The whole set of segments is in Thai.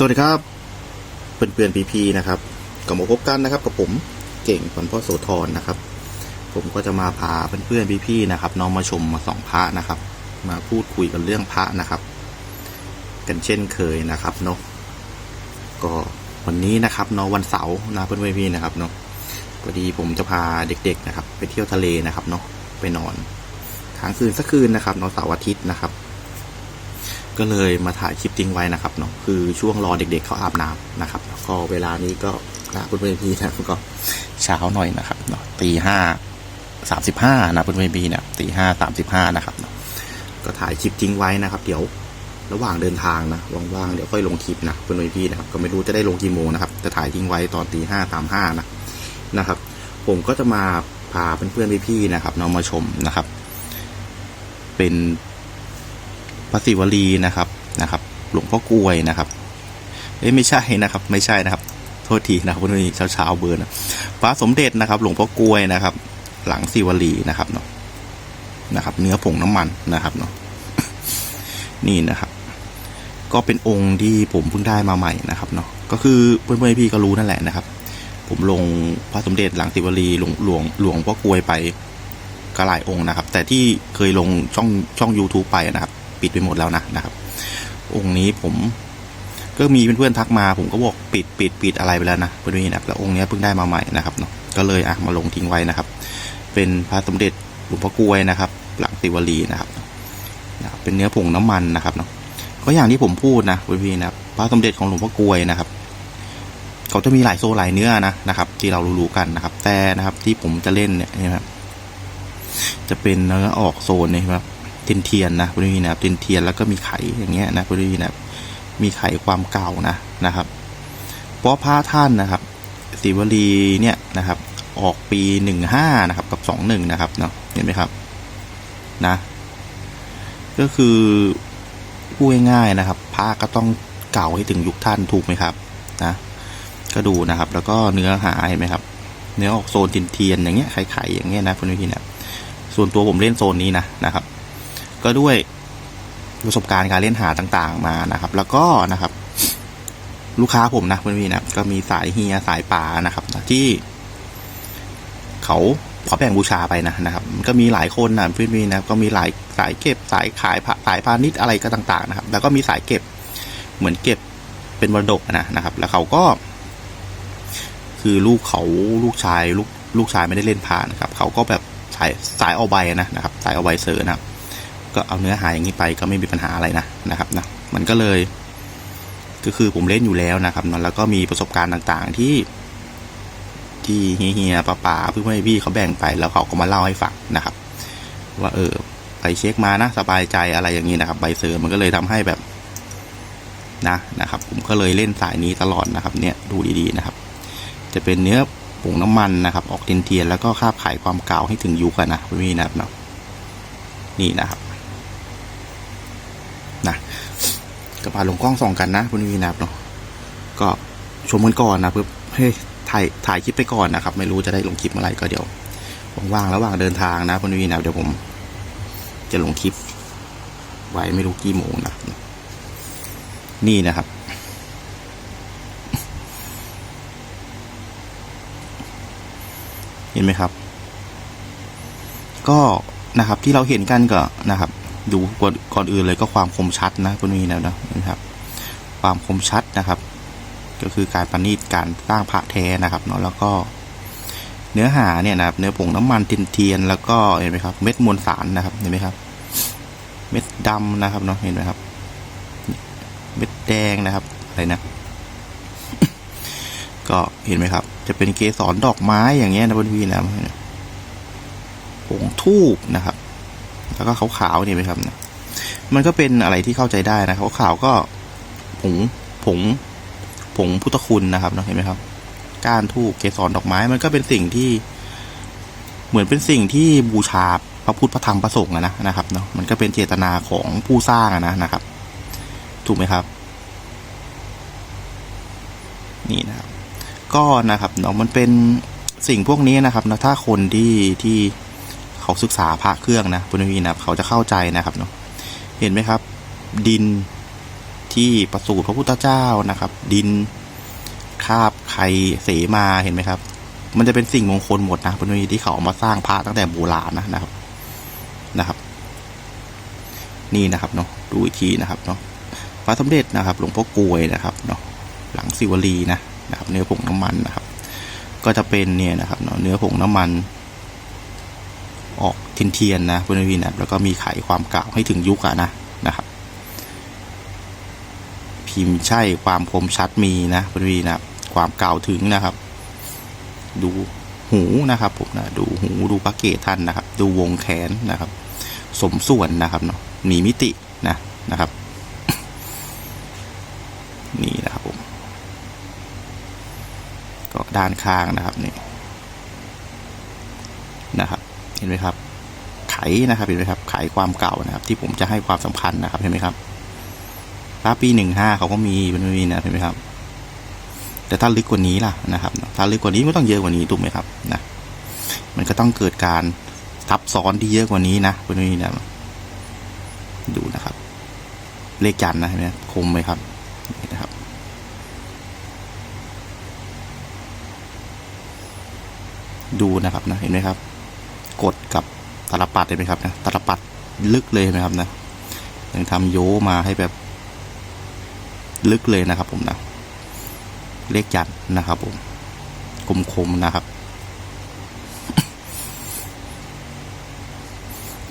สวัสดีครับเพื่อนเพื่อนพีพีนะครับก็มาพบกันนะครับกับผมเก่งพันพ่อโสธรนะครับ ผมก็จะมาพาเพื่อนเพื่อนพีพีนะครับน้องมาชมมาส่องพระนะครับ มาพูดคุยกันเรื่องพระนะครับ กันเช่นเคยนะครับเนาะก็วันนี้นะครับเนาะวันเสาร์นะเพื่อนเพื่อนพี่นะครับเนาะพอดีผมจะพาเด็กๆนะครับ ไปเที่ยวทะเลนะครับเนาะไปนอนค้างคืนสักคืนนะครับเนาะเสาร์อาทิตย์นะครับ ก็เลยมาถ่ายคลิปทิ้งไว้นะครับเนาะคือช่วงรอเด็กๆเขาอาบน้ำนะครับก็เวลานี้ก็นะเพื่อนๆพี่นะก็เช้าหน่อยนะครับเนาะตีห้าสามสิบห้านะเพื่อนๆพี่เนี่ยตีห้าสามสิบห้านะครับเนาะก็ถ่ายคลิปทิ้งไว้นะครับ เดี๋ยวระหว่างเดินทางนะว่างๆเดี๋ยวค่อยลงคลิปนะเพื่อนๆพี่นะครับก็ไม่รู้จะได้ลงกี่โมงนะครับจะถ่ายทิ้งไว้ตอนตีห้าสามห้านะนะครับ ผมก็จะมาพาเพื่อนๆพี่ๆนะครับเนาะมาชมนะครับ เป็น พระศิวลีนะครับนะครับ หลวงพ่อกลวยนะครับเอ้ยไม่ใช่นะครับ ไม่ใช่นะครับ โทษทีนะครับวันนี้เช้าเช้าๆเบอร์นะพระสมเด็จนะครับ หลวงพ่อกลวยนะครับ หลังศิวลีนะครับเนาะนะครับ เนื้อผงน้ำมันนะครับเนาะนี่นะครับ ก็เป็นองค์ที่ผมเพิ่งได้มาใหม่นะครับเนาะก็คือเพื่อนๆพี่ก็รู้นั่นแหละนะครับ ผมลงพระสมเด็จหลังศิวลีหลวงหลวงหลวงพ่อกลวยไปก็หลายองค์นะครับ แต่ที่เคยลงช่องช่อง YouTube ไปนะครับ ปิดไปหมดแล้วนะนะครับ องค์นี้ผมก็มีเพื่อนๆทักมา ผมก็บอกปิดปิดปิดอะไรไปแล้วนะเพื่อนๆนะแล้วองค์นี้เพิ่งได้มาใหม่นะครับเนาะก็เลยอะมาลงทิ้งไว้นะครับ เป็นพระสมเด็จหลวงพ่อกล้วยนะครับ หลังติวลีนะครับนะครับเป็นเนื้อผงน้ำมันนะครับเนาะก็อย่างที่ผมพูดนะเพื่อนๆนะพระสมเด็จของหลวงพ่อกลวยนะครับเขาจะมีหลายโซหลายเนื้อนะนะครับ ที่เรารู้ๆกันนะครับ แต่นะครับที่ผมจะเล่นเนี่ยนะครับจะเป็นเนื้อออกโซนนี่ครับ เทียนเทียนนะพอดีนะครับเทียนเทียนแล้วก็มีไข่อย่างเงี้ยนะพอดีนะมีไข่ความเก่านะนะครับเพราะพระท่านนะครับศิวลีเนี่ยนะครับออกปีหนึ่งห้านะครับกับสองหนึ่งนะครับเนาะเห็นไหมครับนะ ก็คือพูดง่ายๆนะครับพระก็ต้องเก่าให้ถึงยุคท่านถูกไหมครับนะก็ดูนะครับ แล้วก็เนื้อหาเห็นไหมครับ เนื้อออกโซนเทียนเทียนอย่างเงี้ยไข่ๆอย่างเงี้ยนะพอดีนะส่วนตัวผมเล่นโซนนี้นะนะครับ ก็ด้วยประสบการณ์การเล่นหาต่างๆมานะครับ แล้วก็นะครับ ลูกค้าผมนะเพื่อนพี่นะก็มีสายเฮียสายป่านะครับที่ เขาขอแบ่งบูชาไปนะนะครับก็มีหลายคนนะเพื่อนพี่นะก็มีหลายสายเก็บสายขายสายพาณิชย์อะไรก็ต่าง ๆ นะครับ แล้วก็มีสายเก็บเหมือนเก็บเป็นมรดกนะนะครับ แล้วเขาก็ คือลูกเขาลูกชายลูกลูกชายไม่ได้เล่นพานะครับ เขาก็แบบสายสายเอาใบนะนะครับ สายเอาใบเซอร์นะครับ ก็เอาเนื้อหาอย่างนี้ไปก็ไม่มีปัญหาอะไรนะนะครับนะมันก็เลย ก็คือผมเล่นอยู่แล้วนะครับนะแล้วก็มีประสบการณ์ต่างๆที่ ที่เฮียๆป้าๆเพื่อนพี่เขาแบ่งไปแล้วเขาก็มาเล่าให้ฟังนะครับ ว่าเออไปเช็คมานะสบายใจอะไรอย่างนี้นะครับใบเซอร์มันก็เลยทำให้แบบนะนะครับ ผมก็เลยเล่นสายนี้ตลอดนะครับ เนี่ยดูดีๆนะครับ จะเป็นเนื้อผงน้ำมันนะครับ ออกเทียนๆแล้วก็คาบไขความเก่าให้ถึงยุคนะพี่นะครับเนาะนี่นะครับ นะก็พาลงกล้องส่องกันนะพี่นะครับเนาะก็ชมกันก่อนนะเพื่อให้ถ่ายถ่ายคลิปไปก่อนนะครับ ไม่รู้จะได้ลงคลิปเมื่อไหร่ก็เดี๋ยวว่างๆระหว่างเดินทางนะพี่นะครับเดี๋ยวผมจะลงคลิป ไว้ไม่รู้กี่โมงนะนี่นะครับเห็นไหมครับ ก็นะครับที่เราเห็นกันก็นะครับ ดูก่อนก่อนอื่นเลยก็ความคมชัดนะพวกนี้นะนะครับ ความคมชัดนะครับ ก็คือการประณีตการสร้างพระแท้นะครับเนาะแล้วก็เนื้อหาเนี่ยนะครับ เนื้อผงน้ำมันเทียนแล้วก็เห็นไหมครับ เม็ดมวลสารนะครับเห็นไหมครับ เม็ดดำนะครับเนาะเห็นไหมครับ เม็ดแดงนะครับอะไรนะก็เห็นไหมครับ จะเป็นเกสรดอกไม้อย่างเงี้ยนะพอนพี่นะผงทูบนะครับ แล้วก็ขาวๆนี่ไหมครับนะมันก็เป็นอะไรที่เข้าใจได้นะขาวๆก็ผงผงผงพุทธคุณนะครับเนาะเห็นไหมครับก้านทูบเกสรดอกไม้ มันก็เป็นสิ่งที่ เหมือนเป็นสิ่งที่บูชาพระพุทธพระธรรมพระสงฆ์นะนะครับเนาะมันก็เป็นเจตนาของผู้สร้างนะนะครับ ถูกไหมครับ นี่นะครับ ก็นะครับเนาะมันเป็นสิ่งพวกนี้นะครับนะถ้าคนที่ที่ เขาศึกษาพระเครื่องนะพุทธวีนะครับเขาจะเข้าใจนะครับเนาะเห็นไหมครับ ดินที่ประสูติพระพุทธเจ้านะครับ ดินคาบไข่เสมาเห็นไหมครับ มันจะเป็นสิ่งมงคลหมดนะเพื่อนที่เขาเอามาสร้างพระตั้งแต่โบราณนะนะครับนะครับ นี่นะครับเนาะดูอีกทีนะครับเนาะพระสมเด็จนะครับ หลวงพ่อกลวยนะครับเนาะหลังสิวลีนะนะครับ เนื้อผงน้ำมันนะครับ ก็จะเป็นเนี่ยนะครับเนาะเนื้อผงน้ำมัน เทียนๆนะเพื่อนๆนะแล้วก็มีไขความเก่าให้ถึงยุคอะนะนะครับ พิมพ์ใช่ความคมชัดมีนะเพื่อนๆนะความเก่าถึงนะครับ ดูหูนะครับผมนะดูหูดูพระเกศท่านนะครับ ดูวงแขนนะครับ สมส่วนนะครับเนาะมีมิตินะนะครับ นี่นะครับผมก็ด้านข้างนะครับนี่นะครับ เห็นไหมครับ นะครับเห็นไหมครับไขความเก่านะครับ ที่ผมจะให้ความสำคัญนะครับเห็นไหมครับพระปีหนึ่งห้าเขาก็มีเป็นมีนะเห็นไหมครับ แต่ถ้าลึกกว่านี้ล่ะนะครับ ถ้าลึกกว่านี้ไม่ต้องเยอะกว่านี้ถูกไหมครับนะมันก็ต้องเกิดการทับซ้อนที่เยอะกว่านี้นะเป็นมีนะดูนะครับ เลขจันทร์นะเห็นไหมคมไหมครับนะครับดูนะครับนะเห็นไหมครับ กดกับ ตาลปัดเห็นไหมครับนะตาลปัดลึกเลยเห็นไหมครับนะยังทำโยมาให้แบบ ลึกเลยนะครับ ผมนะ เลขจันทร์นะครับ ผมคมๆนะครับ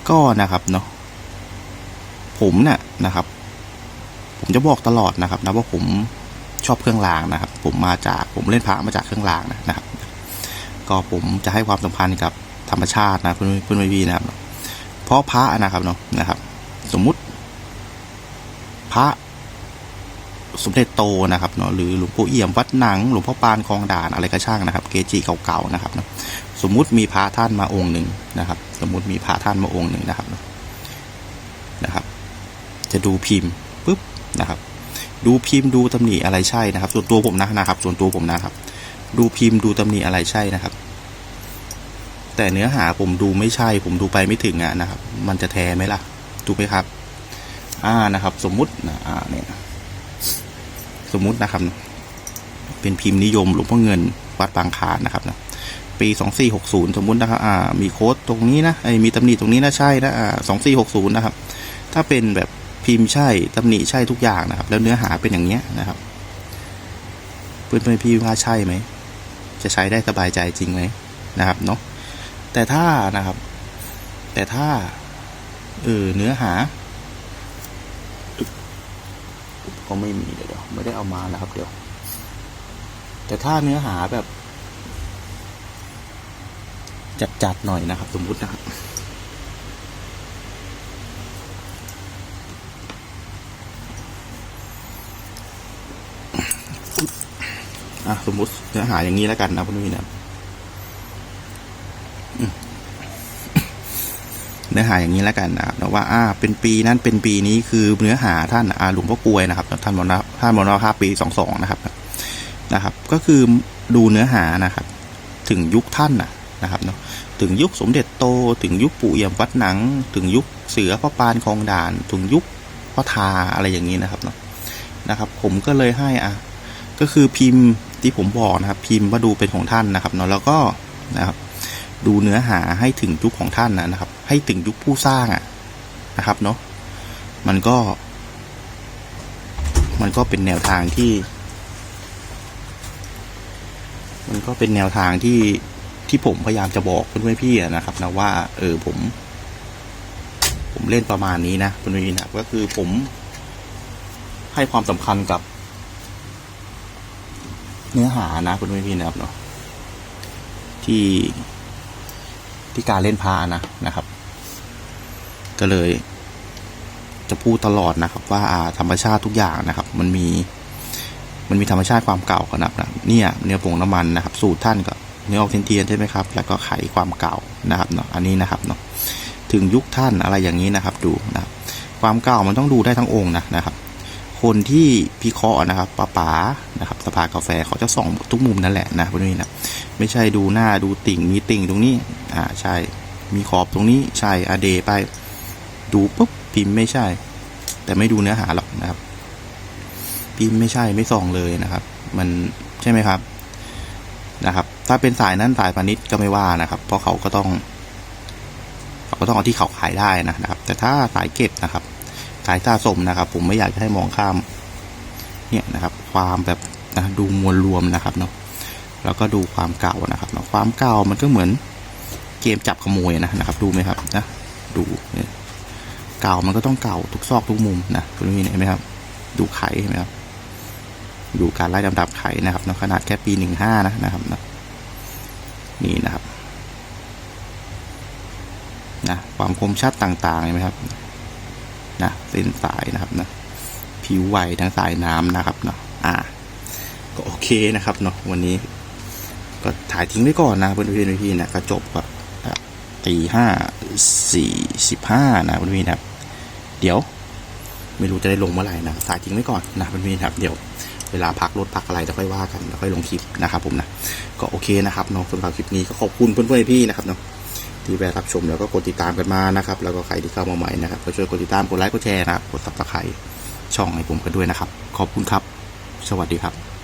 ก็นะครับเนาะผมเนี่ยนะครับ ผมจะบอกตลอดนะครับ นะว่าผมชอบเครื่องรางนะครับ ผมมาจากผมเล่นพระมาจากเครื่องรางนะนะครับ ก็ผมจะให้ความสำคัญกับ ธรรมชาตินะเพื่อนเพื่อนพี่นะครับ เพราะพระนะครับเนาะนะครับ สมมุติ พระสมเด็จโตนะครับเนาะหรือหลวงปู่เอี่ยมวัดหนังหลวงพ่อปานคลองด่านอะไรก็ช่างนะครับ เกจิเก่าๆนะครับนะสมมุติมีพระท่านมาองค์หนึ่งนะครับ สมมุติมีพระท่านมาองค์หนึ่งนะครับนะครับ จะดูพิมพ์ปุ๊บนะครับ ดูพิมพ์ดูตำหนิอะไรใช่นะครับ ส่วนตัวผมนะนะครับ ส่วนตัวผมนะครับ ดูพิมพ์ดูตำหนิอะไรใช่นะครับ แต่เนื้อหาผมดูไม่ใช่ ผมดูไปไม่ถึงอะนะครับ มันจะแท้ไหมล่ะ ถูกไหมครับ อ่านะครับ สมมุตินะอ่าเนี่ยสมมุตินะครับ เป็นพิมพ์นิยมหลวงพ่อเงินวัดบางคานนะครับนะปีสองสี่หกศูนย์สมมุตินะครับ อ่า มีโค้ดตรงนี้นะไอ้มีตำหนิตรงนี้นะใช่นะอ่าสองสี่หกศูนย์นะครับ ถ้าเป็นแบบพิมพ์ใช่ตำหนิใช่ทุกอย่างนะครับ แล้วเนื้อหาเป็นอย่างเนี้ยนะครับเพื่อนเพื่อนพี่ว่าใช่ไหมจะใช้ได้สบายใจจริงไหมนะครับเนาะ แต่ถ้านะครับ แต่ถ้าเออเนื้อหาก็ไม่มีเดี๋ยวไม่ได้เอามานะครับ เดี๋ยว แต่ถ้าเนื้อหาแบบ จัดๆหน่อยนะครับ สมมุตินะครับอะสมมุติเนื้อหาอย่างนี้แล้วกันนะพี่นุ้ยนะอืมเนื้อหาอย่างนี้แล้วกันนะครับว่าอ่าเป็นปีนั้นเป็นปีนี้คือเนื้อหาท่านอาหลวงพ่อกวยนะครับ ท่านมรณท่านมรณภาพปีสองสองนะครับนะครับ ก็คือดูเนื้อหานะครับ ถึงยุคท่านนะนะครับเนาะถึงยุคสมเด็จโต ถึงยุคปู่เอี่ยมวัดหนัง ถึงยุคเสือพ่อปานคลองด่าน ถึงยุคพ่อทาอะไรอย่างนี้นะครับเนาะนะครับ ผมก็เลยให้อะก็คือพิมพ์ที่ผมบอกนะครับ พิมพ์ว่าดูเป็นของท่านนะครับเนาะแล้วก็นะครับ ดูเนื้อหาให้ถึงยุคของท่านนะครับ ให้ถึงยุคผู้สร้างอะนะครับเนาะมันก็ มันก็เป็นแนวทางที่ มันก็เป็นแนวทางที่ที่ผมพยายามจะบอกเพื่อนๆพี่นะครับนะว่า เออผม ผมเล่นประมาณนี้นะเพื่อนๆนะก็คือผมให้ความสำคัญกับ เนื้อหานะคุณพี่นะครับเนาะที่ ที่การเล่นพานะนะครับ ก็เลย จะพูดตลอดนะครับ ว่าธรรมชาติทุกอย่างนะครับ มันมี มันมีธรรมชาติความเก่ากันนะครับนะเนี่ยเนื้อผงน้ำมันนะครับ สูตรท่านก็เนื้อออกเทียนๆใช่ไหมครับ แล้วก็ไขความเก่านะครับเนาะอันนี้นะครับเนาะถึงยุคท่านอะไรอย่างนี้นะครับ ดูนะครับความเก่ามันต้องดูได้ทั้งองค์นะนะครับ คนที่พิเคราะห์นะครับป้าป๋านะครับ สภากาแฟเขาจะส่องทุกมุมนั่นแหละนะพวกนี้นะ ไม่ใช่ดูหน้าดูติ่งมีติ่งตรงนี้ อ่าใช่ มีขอบตรงนี้ใช่อเดไป ดูปุ๊บพิมพ์ไม่ใช่ แต่ไม่ดูเนื้อหาหรอกนะครับพี่ไม่ใช่ไม่ส่องเลยนะครับ มันใช่ไหมครับนะครับ ถ้าเป็นสายนั้นสายพาณิชย์ก็ไม่ว่านะครับ เพราะเขาก็ต้องเขาก็ต้องเอาที่เขาขายได้นะนะครับ แต่ถ้าสายเก็บนะครับ สายสะสมนะครับ ผมไม่อยากจะให้มองข้าม เนี่ยนะครับ ความแบบนะดูมวลรวมนะครับเนาะ แล้วก็ดูความเก่านะครับความเก่ามันก็เหมือนเกมจับขโมยนะนะครับ ดูไหมครับนะดูเนี่ยเก่ามันก็ต้องเก่าทุกซอกทุกมุมนะคุณพี่เห็นไหมครับ ดูไข่เห็นไหมครับดูการไล่ลำดับไข่นะครับนะขนาดแค่ปีหนึ่งห้านะนะครับนะนี่นะครับนะความคมชัดต่างๆเห็นไหมครับนะเส้นสายนะครับนะผิวไหวทั้งสายน้ำนะครับเนาะอ่าก็โอเคนะครับเนาะวันนี้ ก็ถ่ายทิ้งไว้ก่อนนะเพื่อนๆพี่นะก็จบก็ตีห้าสี่สิบห้านะเพื่อนๆนะครับเดี๋ยว ไม่รู้จะได้ลงเมื่อไหร่นะถ่ายทิ้งไว้ก่อนนะเพื่อนๆนะครับเดี๋ยวเวลาพักรถพักอะไรเดี๋ยวค่อยว่ากันแล้วค่อยลงคลิปนะครับผมนะก็โอเคนะครับเนาะสำหรับคลิปนี้ก็ขอบคุณเพื่อนๆพี่นะครับเนาะที่แวะรับชมแล้วก็กดติดตามกันมานะครับแล้วก็ใครที่เข้ามาใหม่นะครับก็ช่วยกดติดตามกดไลค์กดแชร์นะครับกดซับสไครต์ช่องให้ผมกันด้วยนะครับ ขอบคุณครับ สวัสดีครับ